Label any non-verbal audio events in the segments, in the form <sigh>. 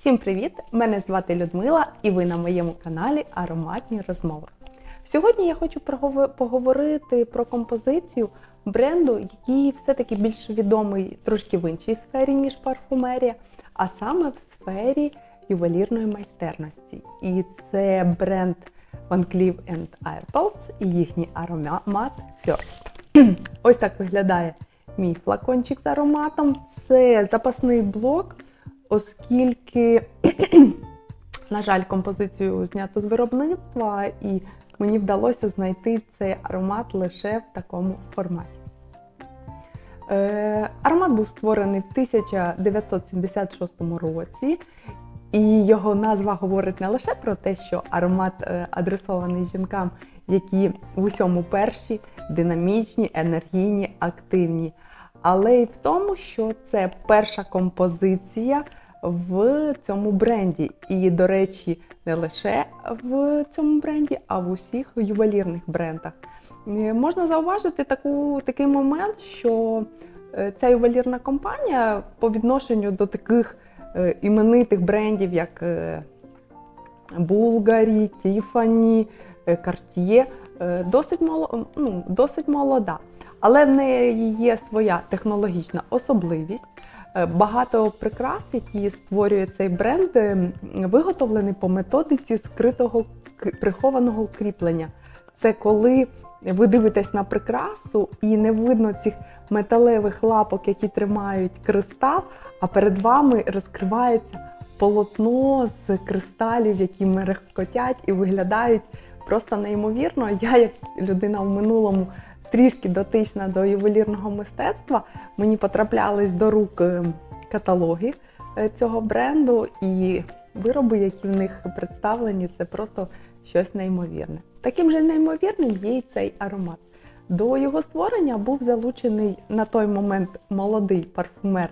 Всім привіт! Мене звати Людмила і ви на моєму каналі Ароматні розмови. Сьогодні я хочу поговорити про композицію бренду, який все-таки більш відомий трошки в іншій сфері, ніж парфумерія, а саме в сфері ювелірної майстерності. І це бренд Van Cleef Arpels і їхній аромат First. Ось так виглядає мій флакончик з ароматом. Це запасний блок, оскільки, <clears throat> на жаль, композицію знято з виробництва, і мені вдалося знайти цей аромат лише в такому форматі. Е, аромат був створений в 1976 році, і його назва говорить не лише про те, що аромат е, адресований жінкам, які в усьому перші, динамічні, енергійні, активні, але й в тому, що це перша композиція в цьому бренді. І, до речі, не лише в цьому бренді, а в усіх ювелірних брендах. Е, Можна зауважити таку, такий момент, що е, ця ювелірна компанія по відношенню до таких е, іменитих брендів, як е, Cartier, е, досить, мало, ну, досить молода. Але в неї є своя технологічна особливість. Е, Багато прикрас, які створює цей бренд, е, виготовлені по методиці скритого прихованого кріплення. Це коли ви дивитесь на прикрасу і не видно цих металевих лапок, які тримають кристал, а перед вами розкривається полотно з кристалів, які мерехкотять і виглядають просто неймовірно. Я, як людина в минулому трішки дотична до ювелірного мистецтва, мені потраплялись до рук е, каталоги е, цього бренду, і вироби, які в них представлені, це просто щось неймовірне. Таким же неймовірним є й цей аромат. До його створення був залучений на той момент молодий парфумер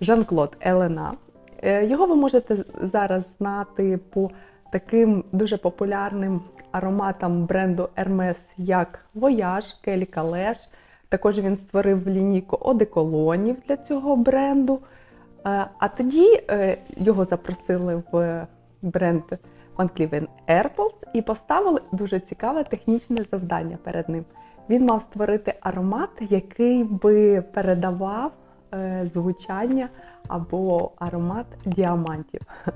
Жан-Клод Елена. Е, Його ви можете зараз знати по таким дуже популярним ароматам бренду Hermes, як Voyage, Kelly Calèche. Також він створив лінійку одеколонів для цього бренду. Е, А тоді е, його запросили в бренд Van Cleef Arpels і поставили дуже цікаве технічне завдання перед ним. Він мав створити аромат, який би передавав е, звучання або аромат діамантів. <laughs>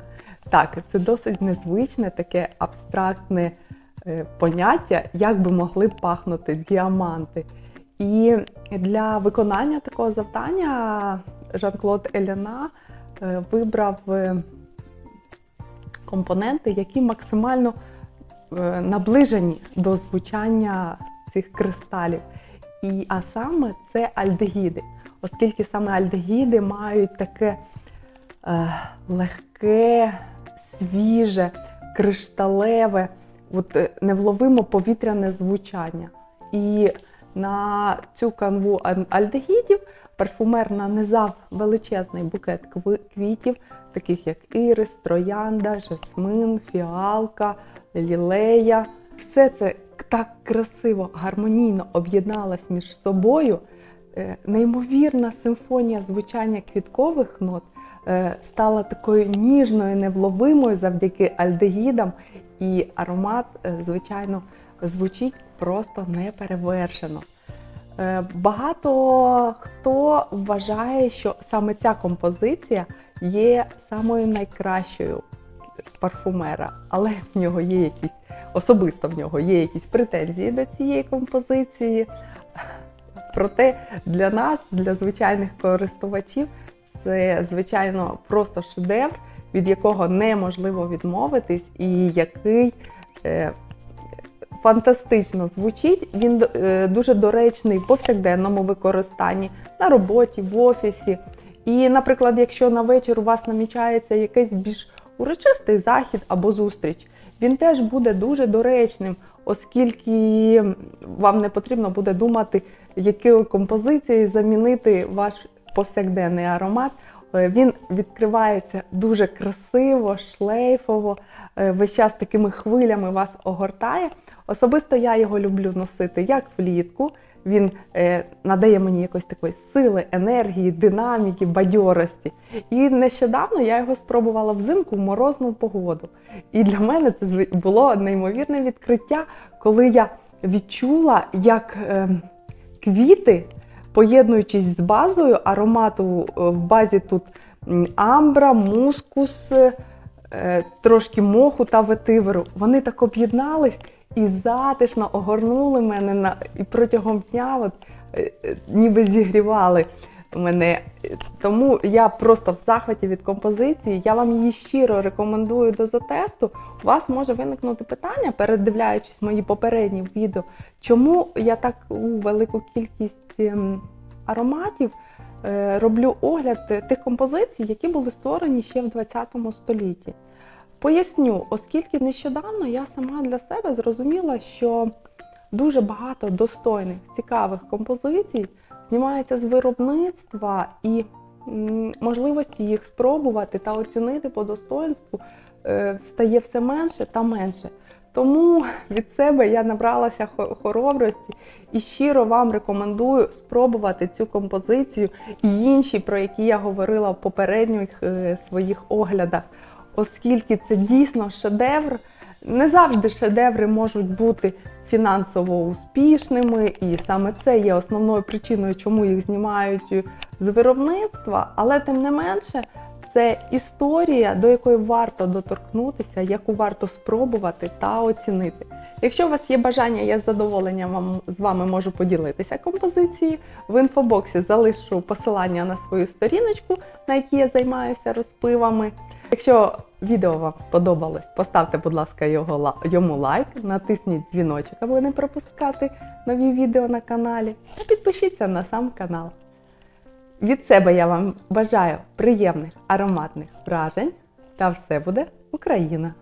Так, це досить незвичне, таке абстрактне поняття, як би могли пахнути діаманти. І для виконання такого завдання Жан-Клод Еляна е, вибрав е, компоненти, які максимально е, наближені до звучання цих кристалів. І, а саме це альдегіди, оскільки саме альдегіди мають таке е, легке, свіже, кришталеве, от, е, невловимо повітряне звучання. І на цю канву альдегідів парфумер нанизав величезний букет квітів, таких як ірис, троянда, жасмин, фіалка, лілея. Все це так красиво, гармонійно об'єдналось між собою. Е, Неймовірна симфонія звучання квіткових нот стала такою ніжною, невловимою завдяки альдегідам, і аромат, е, звичайно, звучить просто неперевершено. Е, Багато хто вважає, що саме ця композиція є самою найкращою парфумера, але в нього є якісь особисто в нього є якісь претензії до цієї композиції. Проте для нас, для звичайних користувачів, це звичайно просто шедевр, від якого неможливо відмовитись, і який е, фантастично звучить. Він е, дуже доречний в повсякденному використанні на роботі, в офісі. І, наприклад, якщо на вечір у вас намічається якийсь більш урочистий захід або зустріч, він теж буде дуже доречним, оскільки вам не потрібно буде думати, якою композицією замінити ваш повсякденний аромат. Е, Він відкривається дуже красиво, шлейфово, е, весь час такими хвилями вас огортає. Особисто я його люблю носити як влітку, він е, надає мені якось такої сили, енергії, динаміки, бадьорості. І нещодавно я його спробувала взимку в морозну погоду. І для мене це було неймовірне відкриття, коли я відчула, як е, квіти, поєднуючись з базою аромату е, в базі тут амбра, мускус, е, трошки моху та ветиверу, вони так об'єднались і затишно огорнули мене на і протягом дня, от, е, ніби зігрівали мене. Тому я просто в захваті від композиції. Я вам її щиро рекомендую до затесту. У вас може виникнути питання, передивляючись мої попередні відео, чому я так у велику кількість ем, ароматів е, роблю огляд тих композицій, які були створені ще в 20 столітті. Поясню, оскільки нещодавно я сама для себе зрозуміла, що дуже багато достойних, цікавих композицій знімається з виробництва і можливості їх спробувати та оцінити по достоинству е, стає все менше та менше. Тому від себе я набралася хоробрості і щиро вам рекомендую спробувати цю композицію і інші, про які я говорила в попередніх е, своїх оглядах, оскільки це дійсно шедевр. Не завжди шедеври можуть бути фінансово успішними, і саме це є основною причиною, чому їх знімають з виробництва, але тим не менше. Це історія, до якої варто доторкнутися, яку варто спробувати та оцінити. Якщо у вас є бажання, я з задоволенням вам з вами можу поділитися композиції. В інфобоксі залишу посилання на свою сторіночку, на якій я займаюся розпивами. Якщо відео вам сподобалось, поставте, будь ласка, його йому лайк, натисніть дзвіночок, аби не пропускати нові відео на каналі, та підпишіться на сам канал. Від себе я вам бажаю приємних ароматних вражень та все буде Україна!